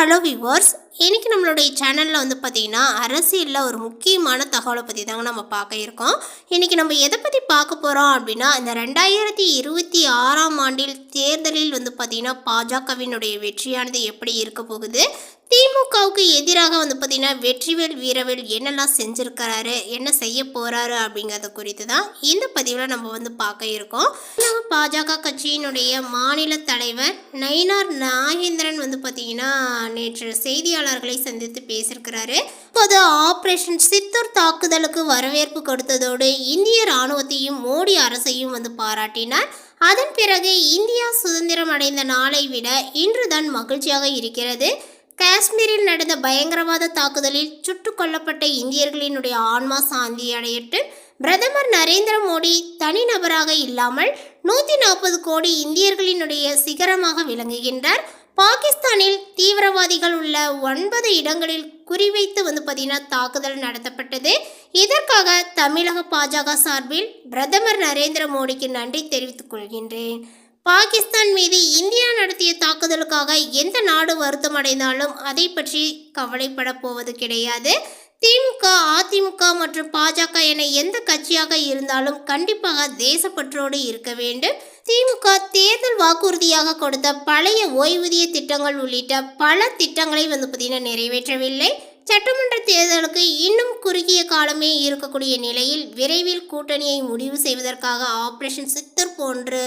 Hello viewers இன்னைக்கு நம்மளுடைய சேனலில் வந்து பார்த்திங்கன்னா அரசியலில் ஒரு முக்கியமான தகவலை பற்றி தாங்க நம்ம பார்க்க இருக்கோம். இன்றைக்கி நம்ம எதை பற்றி பார்க்க போகிறோம் அப்படின்னா இந்த ரெண்டாயிரத்தி இருபத்தி ஆறாம் ஆண்டில் தேர்தலில் வந்து பார்த்திங்கன்னா பாஜகவினுடைய வெற்றியானது எப்படி இருக்க போகுது? திமுகவுக்கு எதிராக வந்து பார்த்திங்கன்னா வெற்றிவேல் வீரவேல் என்னெல்லாம் செஞ்சுருக்கிறாரு? என்ன செய்ய போகிறாரு அப்படிங்கிறத குறித்து தான் இந்த பதிவில் நம்ம வந்து பார்க்க இருக்கோம். நம்ம பாஜக கட்சியினுடைய மாநில தலைவர் நயினார் நாகேந்திரன் வந்து பார்த்திங்கன்னா நேற்று செய்தியாளர்களை சந்தித்து பேசியிருக்கிறாரு. பொது ஆபரேஷன் சித்தூர் தாக்குதலுக்கு வரவேற்பு கொடுத்ததோடு இந்திய ராணுவத்தையும் மோடி அரசையும் வந்து பாராட்டினார். அதன் பிறகு இந்தியா சுதந்திரம் அடைந்த நாளை விட இன்றுதான் மகிழ்ச்சியாக இருக்கிறது. காஷ்மீரில் நடந்த பயங்கரவாத தாக்குதலில் சுட்டுக் கொல்லப்பட்ட இந்தியர்களினுடைய ஆன்மா சாந்தி அடையிட்டு பிரதமர் நரேந்திர மோடி தனிநபராக இல்லாமல் நூற்றி நாற்பது கோடி இந்தியர்களினுடைய சிகரமாக விளங்குகின்றார். பாகிஸ்தானில் தீவிரவாதிகள் உள்ள ஒன்பது இடங்களில் குறிவைத்து வந்து பார்த்தீங்கன்னா தாக்குதல் நடத்தப்பட்டது. இதற்காக தமிழக பாஜக சார்பில் பிரதமர் நரேந்திர மோடிக்கு நன்றி தெரிவித்துக் கொள்கின்றேன். பாகிஸ்தான் மீது இந்தியா நடத்திய தாக்குதலுக்காக எந்த நாடு வருத்தம் அடைந்தாலும் அதை பற்றி கவலைப்பட போவது கிடையாது. திமுக அதிமுக மற்றும் பாஜக என எந்த கட்சியாக இருந்தாலும் கண்டிப்பாக தேசப்பற்றோடு இருக்க வேண்டும். திமுக தேர்தல் வாக்குறுதியாக கொடுத்த பழைய ஓய்வூதிய திட்டங்கள் உள்ளிட்ட பல திட்டங்களை வந்து பார்த்தீங்கன்னா நிறைவேற்றவில்லை. சட்டமன்ற தேர்தலுக்கு இன்னும் குறுகிய காலமே இருக்கக்கூடிய நிலையில் விரைவில் கூட்டணியை முடிவு செய்வதற்காக ஆபரேஷன் சித்தர் போன்று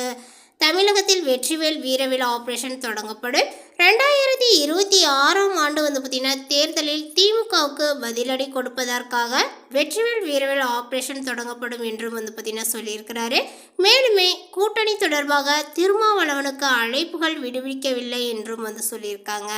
தமிழகத்தில் வெற்றிவேல் வீரவில் ஆபரேஷன் தொடங்கப்படும். ரெண்டாயிரத்தி இருபத்தி ஆறாம் ஆண்டு வந்து பார்த்திங்கன்னா தேர்தலில் திமுகவுக்கு பதிலடி கொடுப்பதற்காக வெற்றிவேல் வீரவேல் ஆபரேஷன் தொடங்கப்படும் என்றும் வந்து பார்த்திங்கன்னா சொல்லியிருக்கிறாரு. மேலுமே கூட்டணி தொடர்பாக திருமாவளவனுக்கு அழைப்புகள் விடுவிக்கவில்லை என்றும் வந்து சொல்லியிருக்காங்க.